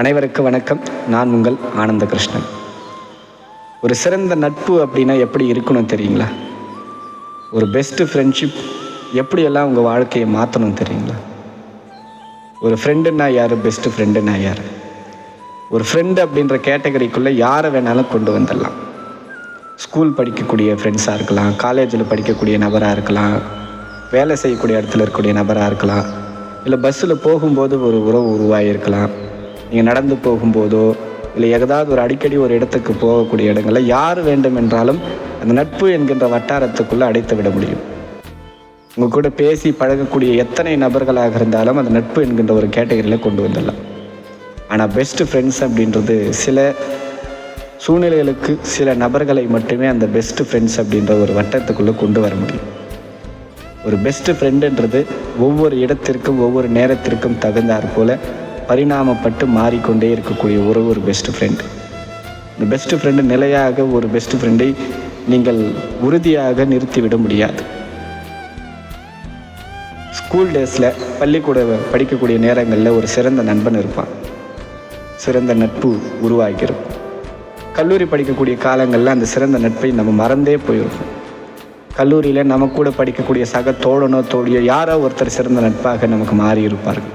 அனைவருக்கு வணக்கம். நான் உங்கள் ஆனந்த கிருஷ்ணன் ஒரு சிறந்த நட்பு அப்படின்னா எப்படி இருக்கணும் தெரியுங்களா? ஒரு பெஸ்ட்டு ஃப்ரெண்ட்ஷிப் எப்படியெல்லாம் உங்கள் வாழ்க்கையை மாற்றணும் தெரியுங்களா? ஒரு ஃப்ரெண்டுன்னா யார்? பெஸ்ட்டு ஃப்ரெண்டுன்னா யார்? ஒரு ஃப்ரெண்டு அப்படின்ற கேட்டகரிக்குள்ளே யாரை வேணாலும் கொண்டு வந்துடலாம். ஸ்கூல் படிக்கக்கூடிய ஃப்ரெண்ட்ஸாக இருக்கலாம் காலேஜில் படிக்கக்கூடிய நபராக இருக்கலாம் வேலை செய்யக்கூடிய இடத்துல இருக்கக்கூடிய நபராக இருக்கலாம் இல்லை பஸ்ஸில் போகும்போது ஒரு உறவு உருவாகியிருக்கலாம் நீங்கள் நடந்து போகும்போதோ இல்லை ஏதாவது ஒரு அடிக்கடி ஒரு இடத்துக்கு போகக்கூடிய இடங்களில் யார் வேண்டும் என்றாலும் அந்த நட்பு என்கின்ற வட்டாரத்துக்குள்ளே அடைத்து விட முடியும். உங்கள் கூட பேசி பழகக்கூடிய எத்தனை நபர்களாக இருந்தாலும் அந்த நட்பு என்கின்ற ஒரு கேட்டகரியில் கொண்டு வந்துடலாம். ஆனால் பெஸ்ட்டு ஃப்ரெண்ட்ஸ் அப்படின்றது சில சூழ்நிலைகளுக்கு சில நபர்களை மட்டுமே அந்த பெஸ்ட் ஃப்ரெண்ட்ஸ் அப்படின்ற ஒரு வட்டத்துக்குள்ளே கொண்டு வர முடியும். ஒரு பெஸ்ட் ஃப்ரெண்டுன்றது ஒவ்வொரு இடத்திற்கும் ஒவ்வொரு நேரத்திற்கும் தகுந்தாற் போல பரிணாமப்பட்டு மாறிக்கொண்டே இருக்கக்கூடிய உறவு ஒரு பெஸ்ட் ஃப்ரெண்டு இந்த பெஸ்ட் ஃப்ரெண்டு நிலையாக ஒரு பெஸ்ட் ஃப்ரெண்டை நீங்கள் உறுதியாக நிறுத்திவிட முடியாது. ஸ்கூல் டேஸில் பள்ளிக்கூட படிக்கக்கூடிய நேரங்களில் ஒரு சிறந்த நண்பன் இருப்பான். சிறந்த நட்பு உருவாகியிருக்கும். கல்லூரி படிக்கக்கூடிய காலங்களில் அந்த சிறந்த நட்பை நம்ம மறந்தே போயிருக்கோம் கல்லூரியில் நம்ம கூட படிக்கக்கூடிய சக தோழனோ தோழியோ யாரோ ஒருத்தர் சிறந்த நட்பாக நமக்கு மாறி இருப்பார்கள்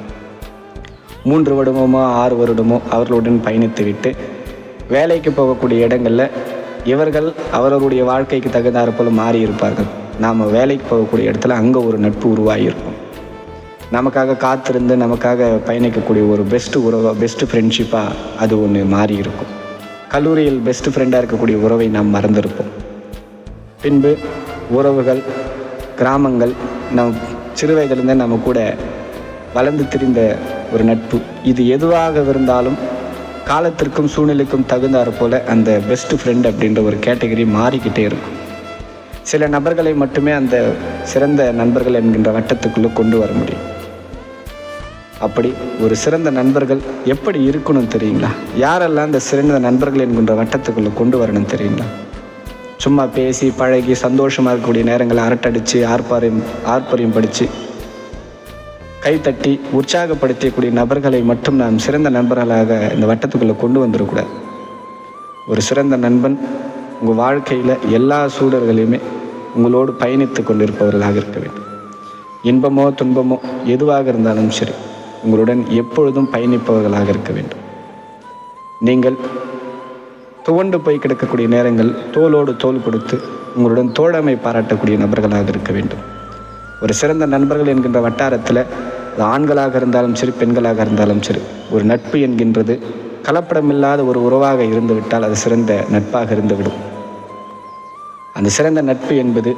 மூன்று வருடமோ ஆறு வருடமோ அவர்களுடன் பயணித்து விட்டு வேலைக்கு போகக்கூடிய இடங்களில் இவர்கள் அவர்களுடைய வாழ்க்கைக்கு தகுந்தாற்போல மாறி இருப்பார்கள் நாம் வேலைக்கு போகக்கூடிய இடத்துல அங்கே ஒரு நட்பு உருவாகியிருக்கும். நமக்காக காத்திருந்து நமக்காக பயணிக்கக்கூடிய ஒரு பெஸ்ட் உறவாக பெஸ்ட் ஃப்ரெண்ட்ஷிப்பாக அது ஒன்று மாறி இருக்கும் கல்லூரியில் பெஸ்ட் ஃப்ரெண்டாக இருக்கக்கூடிய உறவை நாம் மறந்திருப்போம். பின்பு உறவுகள் கிராமங்கள் நம் சிறு வயதிலிருந்தே நம்ம கூட வளர்ந்து திரிந்த ஒரு நட்பு. இது எதுவாக இருந்தாலும் காலத்திற்கும் சூழ்நிலைக்கும் தகுந்தாற் போல அந்த பெஸ்ட் ஃப்ரெண்ட் அப்படின்ற ஒரு கேட்டகரி மாறிக்கிட்டே இருக்கும். சில நபர்களை மட்டுமே அந்த சிறந்த நண்பர்கள் என்கின்ற வட்டத்துக்குள்ளே கொண்டு வர முடியும். அப்படி ஒரு சிறந்த நண்பர்கள் எப்படி இருக்கணும் தெரியுங்களா? யாரெல்லாம் இந்த சிறந்த நண்பர்கள் என்கின்ற வட்டத்துக்குள்ளே கொண்டு வரணும் தெரியுங்களா? சும்மா பேசி பழகி சந்தோஷமாக இருக்கக்கூடிய நேரங்களை அரட்டடித்து ஆர்ப்பாரியம் ஆர்ப்பரியம் படித்து கைத்தட்டி உற்சாகப்படுத்தக்கூடிய நபர்களை மட்டும் நாம் சிறந்த நண்பர்களாக இந்த வட்டத்துக்குள்ளே கொண்டு வந்துடக்கூடாது ஒரு சிறந்த நண்பன் உங்கள் வாழ்க்கையில் எல்லா சூழல்களையுமே உங்களோடு பயணித்து கொண்டிருப்பவர்களாக இருக்க வேண்டும். இன்பமோ துன்பமோ எதுவாக இருந்தாலும் சரி உங்களுடன் எப்பொழுதும் பயணிப்பவர்களாக இருக்க வேண்டும். நீங்கள் துவண்டு போய் கிடக்கக்கூடிய நேரங்கள் தோளோடு தோல் கொடுத்து உங்களுடன் தோழமை பாராட்டக்கூடிய நபர்களாக இருக்க வேண்டும். ஒரு சிறந்த நண்பர்கள் என்கின்ற வட்டாரத்தில் அது ஆண்களாக இருந்தாலும் சரி பெண்களாக இருந்தாலும் சரி ஒரு நட்பு என்கின்றது கலப்படமில்லாத ஒரு உறவாக இருந்துவிட்டால் அது சிறந்த நட்பாக இருந்துவிடும். அந்த சிறந்த நட்பு என்பது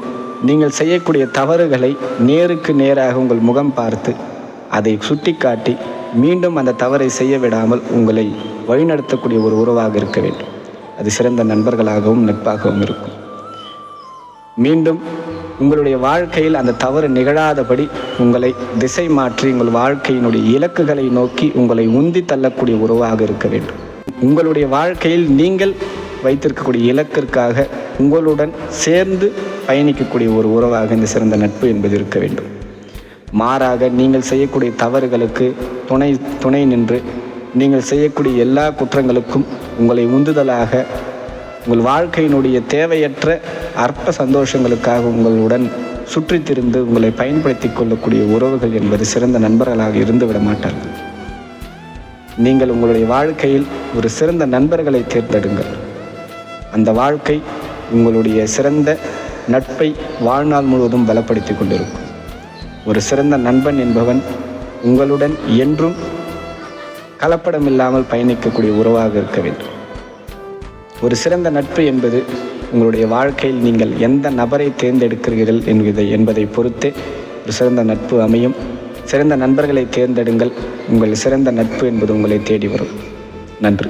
நீங்கள் செய்யக்கூடிய தவறுகளை நேருக்கு நேராக உங்கள் முகம் பார்த்து அதை சுட்டிக்காட்டி மீண்டும் அந்த தவறை செய்ய விடாமல் உங்களை வழிநடத்தக்கூடிய ஒரு உறவாக இருக்க வேண்டும். அது சிறந்த நண்பர்களாகவும் நட்பாகவும் இருக்கும். மீண்டும் உங்களுடைய வாழ்க்கையில் அந்த தவறு நிகழாதபடி உங்களை திசை மாற்றி உங்கள் வாழ்க்கையினுடைய இலக்குகளை நோக்கி உங்களை உந்தி தள்ளக்கூடிய உறவாக இருக்க வேண்டும். உங்களுடைய வாழ்க்கையில் நீங்கள் வைத்திருக்கக்கூடிய இலக்கிற்காக உங்களுடன் சேர்ந்து பயணிக்கக்கூடிய ஒரு உறவாக இந்த சிறந்த நட்பு என்பது இருக்க வேண்டும். மாறாக நீங்கள் செய்யக்கூடிய தவறுகளுக்கு துணை துணை நின்று நீங்கள் செய்யக்கூடிய எல்லா குற்றங்களுக்கும் உங்களை உந்துதலாக உங்கள் வாழ்க்கையினுடைய தேவையற்ற அற்ப சந்தோஷங்களுக்காக உங்களுடன் சுற்றி திரிந்து உங்களை பயன்படுத்தி கொள்ளக்கூடிய உறவுகள் என்பது சிறந்த நண்பர்களாக இருந்து விட மாட்டார்கள். நீங்கள் உங்களுடைய வாழ்க்கையில் ஒரு சிறந்த நண்பர்களை தேர்ந்தெடுங்கள். அந்த வாழ்க்கை உங்களுடைய சிறந்த நட்பை வாழ்நாள் முழுவதும் பலப்படுத்தி கொண்டிருக்கும். ஒரு சிறந்த நண்பன் என்பவன் உங்களுடன் என்றும் கலப்படமில்லாமல் பயணிக்கக்கூடிய உறவாக இருக்க வேண்டும். ஒரு சிறந்த நட்பு என்பது உங்களுடைய வாழ்க்கையில் நீங்கள் எந்த நபரை தேர்ந்தெடுக்கிறீர்கள் என்பதை என்பதை பொறுத்தே ஒரு சிறந்த நட்பு அமையும். சிறந்த நண்பர்களை தேர்ந்தெடுங்கள். உங்கள் சிறந்த நட்பு என்பது உங்களை தேடி வரும். நன்றி.